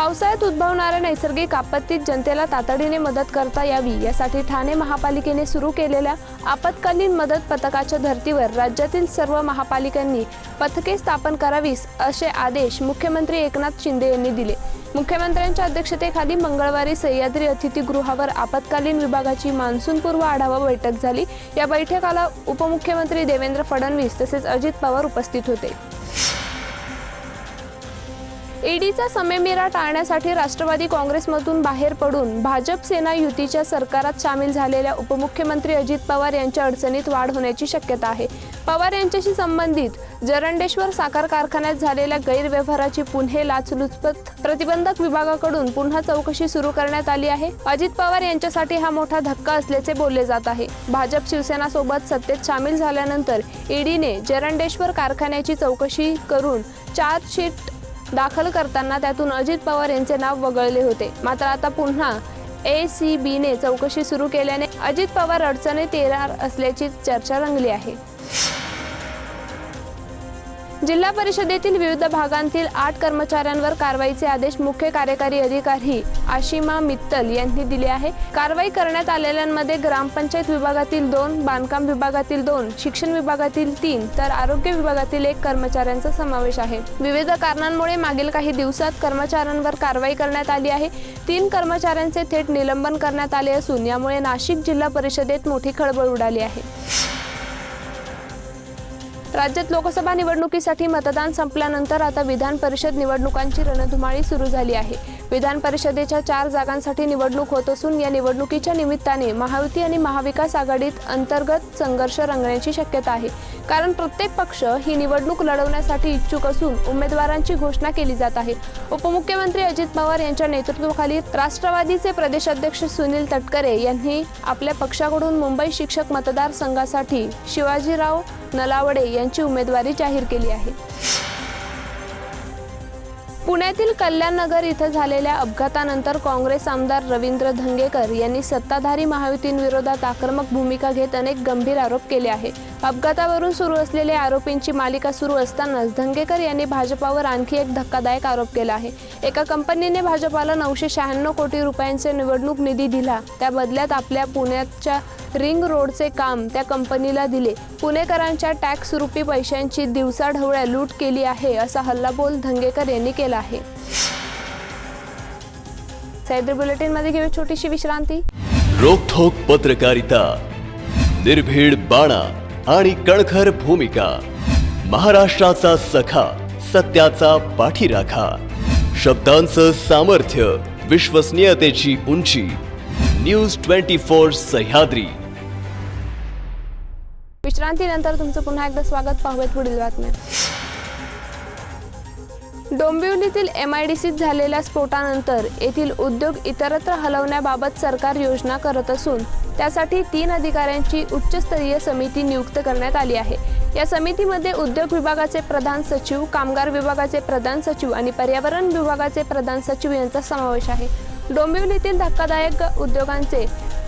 पावसाळ्यात उद्भवणाऱ्या नैसर्गिक आपत्तीत जनतेला तातडीने मदत करता यावी. यासाठी ठाणे महापालिकेने सुरू केलेल्या आपत्कालीन मदत पथकाच्या धर्तीवर राज्यातील सर्व महापालिकांनी पथके स्थापन करावीस असे आदेश मुख्यमंत्री एकनाथ शिंदे यांनी दिले. मुख्यमंत्र्यांच्या अध्यक्षतेखाली मंगळवारी सह्याद्री अतिथीगृहावर आपत्कालीन विभागाची मान्सूनपूर्व आढावा बैठक झाली. या बैठकाला उपमुख्यमंत्री देवेंद्र फडणवीस तसेच अजित पवार उपस्थित होते. ईडीचा समयमेरा टाळण्यासाठी राष्ट्रवादी काँग्रेसमधून बाहेर पडून भाजप सेना युतीच्या सरकारात सामील झालेल्या उपमुख्यमंत्री अजित पवार यांच्या अडचणीत वाढ होण्याची शक्यता आहे. पवार यांच्याशी संबंधित जरंडेश्वर साखर कारखान्यात झालेल्या गैरव्यवहाराची पुन्हे लाचलुचपत प्रतिबंधक विभागाकडून पुन्हा चौकशी सुरू करण्यात आली आहे. अजित पवार यांच्यासाठी हा मोठा धक्का असल्याचे बोलले जात आहे. भाजप शिवसेना सोबत सत्तेत सामील झाल्यानंतर ईडीने जरंडेश्वर कारखान्याची चौकशी करून चार्जशीट दाखल करताना त्यातून अजित पवार यांचे नाव वगळले होते. मात्र आता पुन्हा ए सी बीने चौकशी सुरू केल्याने अजित पवार अडचणीत येणार असल्याची चर्चा रंगली आहे. जिल्हा परिषदेतील विविध भागांतील आठ कर्मचाऱ्यांवर कारवाईचे आदेश मुख्य कार्यकारी अधिकारी आशिमा मित्तल यांनी दिले आहे. कारवाई करण्यात आलेल्यांमध्ये ग्रामपंचायत विभागातील दोन बांधकाम विभागातील दोन शिक्षण विभागातील तीन तर आरोग्य विभागातील एक कर्मचाऱ्यांचा समावेश आहे. विविध कारणांमुळे मागील काही दिवसात कर्मचाऱ्यांवर कारवाई करण्यात आली आहे. तीन कर्मचाऱ्यांचे थेट निलंबन करण्यात आले असून यामुळे नाशिक जिल्हा परिषदेत मोठी खळबळ उडाली आहे. राज्यात लोकसभा निवडणुकीसाठी मतदान संपल्यानंतर आता विधान परिषद निवडणुकांची रणधुमाळी सुरू झाली आहे. विधान परिषदेच्या चार जागांसाठी निवडणूक होत असून या निवडणुकीच्या निमित्ताने महायुती आणि महाविकास आघाडीत अंतर्गत संघर्ष रंगण्याची शक्यता आहे. कारण प्रत्येक पक्ष ही निवडणूक लढवण्यासाठी इच्छुक असून उमेदवारांची घोषणा केली जात आहे. उपमुख्यमंत्री अजित पवार यांच्या नेतृत्वाखाली राष्ट्रवादीचे प्रदेशाध्यक्ष सुनील तटकरे यांनी आपल्या पक्षाकडून मुंबई शिक्षक मतदारसंघासाठी शिवाजीराव नलावडे यांची उमेदवारी जाहीर केली आहे. पुण्यातील कल्याणनगर इथं झालेल्या अपघातानंतर काँग्रेस आमदार रवींद्र धंगेकर यांनी सत्ताधारी महायुतींविरोधात आक्रमक भूमिका घेत अनेक गंभीर आरोप केले आहे अपघातावरून सुरू असलेल्या आरोपींची मालिका सुरू असतानाच धंगेकर यांनी भाजपावर आणखी एक धक्कादायक आरोप केला आहे. एका कंपनीने भाजपाला नऊशे शहाण्णव कोटी रुपयांचे निवडणूक निधी दिला. त्या बदल्यात आपल्या पुण्याच्या रिंग रोडचे काम त्या कंपनीला दिले. पुणेकरांच्या टॅक्स रुपी पैशांची दिवसाढवळ्या लूट केली आहे असा हल्लाबोल धंगेकर यांनी केला आहे. सह्याद्री बुलेटिनमध्ये घेऊ छोटीशी विश्रांती. रोखोक पत्रकारिता निर्भीड बाणा. आणि कणखर भूमिका. महाराष्ट्राचा सखा सत्याचा पाठीराखा. शब्दांचं सामर्थ्य विश्वसनीयतेची उंची. News twenty four Sahyadri. विश्रांतीनंतर तुमचं पुन्हा एकदा स्वागत पाहूयात पुढील बातम्या. डोंबिवलीतील एम आय डी सीत झालेल्या स्फोटानंतर येथील उद्योग इतरत्र हलवण्याबाबत सरकार योजना करत असून त्यासाठी तीन अधिकाऱ्यांची उच्चस्तरीय समिती नियुक्त करण्यात आली आहे. या समितीमध्ये उद्योग विभागाचे प्रधान सचिव कामगार विभागाचे प्रधान सचिव आणि पर्यावरण विभागाचे प्रधान सचिव यांचा समावेश आहे. डोंबिवलीतील धक्कादायक उद्योगांचे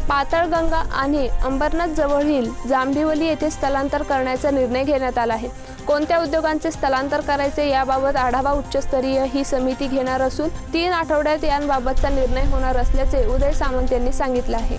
पाताळगंगा आणि अंबरनाथ जवळील जांभिवली येथे स्थलांतर करण्याचा निर्णय घेण्यात आला आहे. कोणत्या उद्योगांचे स्थलांतर करायचे याबाबत आढावा उच्चस्तरीय ही समिती घेणार असून तीन आठवड्यात यांबाबतचा निर्णय होणार असल्याचे उदय सामंत यांनी सांगितलं आहे.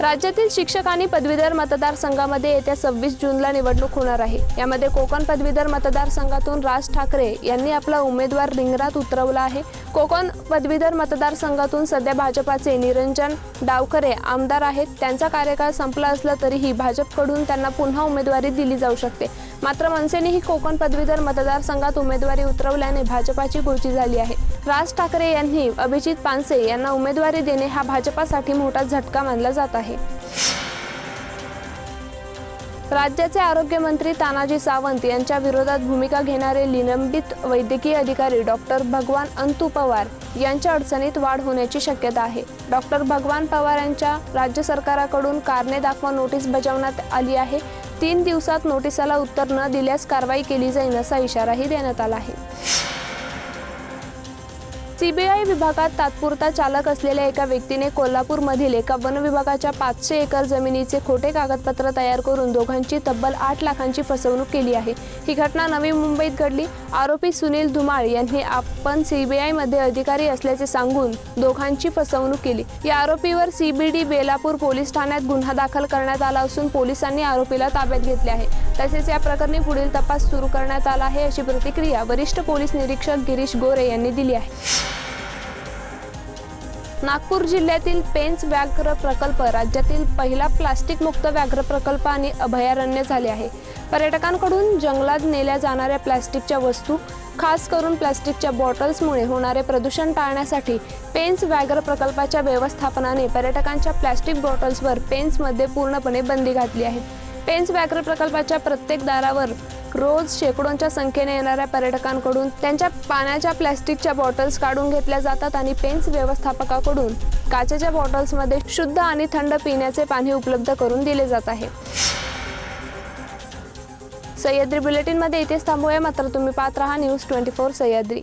राज्यातील शिक्षक आणि पदवीधर मतदारसंघामध्ये येत्या सव्वीस जूनला निवडणूक होणार आहे. यामध्ये कोकण पदवीधर मतदारसंघातून राज ठाकरे यांनी आपला उमेदवार रिंगणात उतरवला आहे. कोकण पदवीधर मतदारसंघातून सध्या भाजपाचे निरंजन डावखरे आमदार आहेत. त्यांचा कार्यकाळ संपला असला तरीही भाजपकडून त्यांना पुन्हा उमेदवारी दिली जाऊ शकते. मात्र मनसेनेही कोकण पदवीधर मतदारसंघात उमेदवारी उतरवल्याने भाजपाची गोची झाली आहे. राज ठाकरे यांनी अभिजित पानसे यांना उमेदवारी देणे हा भाजपासाठी मोठा झटका मानला जात आहे. राज्याचे आरोग्यमंत्री तानाजी सावंत यांच्या विरोधात भूमिका घेणारे निलंबित वैद्यकीय अधिकारी डॉक्टर भगवान अंतू पवार यांच्या अडचणीत वाढ होण्याची शक्यता आहे. डॉक्टर भगवान पवार यांच्या राज्य सरकाराकडून कारणे दाखवा नोटीस बजावण्यात आली आहे. तीन दिवसात नोटिसाला उत्तर न दिल्यास कारवाई केली जाईल असा इशाराही देण्यात आला आहे. सीबीआय विभागात तात्पुरता चालक असलेल्या एका व्यक्तीने कोल्हापूरमधील एका वन विभागाच्या पाचशे एकर जमिनीचे खोटे कागदपत्र तयार करून दोघांची तब्बल आठ लाखांची फसवणूक केली आहे. ही घटना नवी मुंबईत घडली. आरोपी सुनील धुमाळ यांनी आपण सीबीआयमध्ये अधिकारी असल्याचे सांगून दोघांची फसवणूक केली. या आरोपीवर सीबीडी बेलापूर पोलीस ठाण्यात गुन्हा दाखल करण्यात आला असून पोलिसांनी आरोपीला ताब्यात घेतले आहे. तसेच या प्रकरणी पुढील तपास सुरू करण्यात आला आहे अशी प्रतिक्रिया वरिष्ठ पोलीस निरीक्षक गिरीश गोरे यांनी दिली आहे. नागपूर जिल्ह्यातील पेंच व्याघ्र प्रकल्प राज्यातील पहिला प्लास्टिक मुक्त व्याघ्र प्रकल्प आणि अभयारण्य झाले आहे. पर्यटकांकडून जंगलात नेल्या जाणाऱ्या प्लास्टिकच्या वस्तू खास करून प्लास्टिकच्या बॉटल्समुळे होणारे प्रदूषण टाळण्यासाठी पेन्स व्याघ्र प्रकल्पाच्या व्यवस्थापनाने पर्यटकांच्या प्लास्टिक बॉटल्सवर पेन्समध्ये पूर्णपणे बंदी घातली आहे. पेन्स व्याघ्र प्रकल्पाच्या प्रत्येक दारावर रोज शेकडोंच्या संख्येने येणाऱ्या पर्यटकांकडून त्यांच्या पाण्याच्या प्लॅस्टिकच्या बॉटल्स काढून घेतल्या जातात आणि पेन्स व्यवस्थापकाकडून काचेच्या बॉटल्समध्ये शुद्ध आणि थंड पिण्याचे पाणी उपलब्ध करून दिले जात आहे. सह्याद्री बुलेटिनमध्ये इथेच थांबूया मात्र तुम्ही पाहत राहा न्यूज ट्वेंटी फोर सह्याद्री.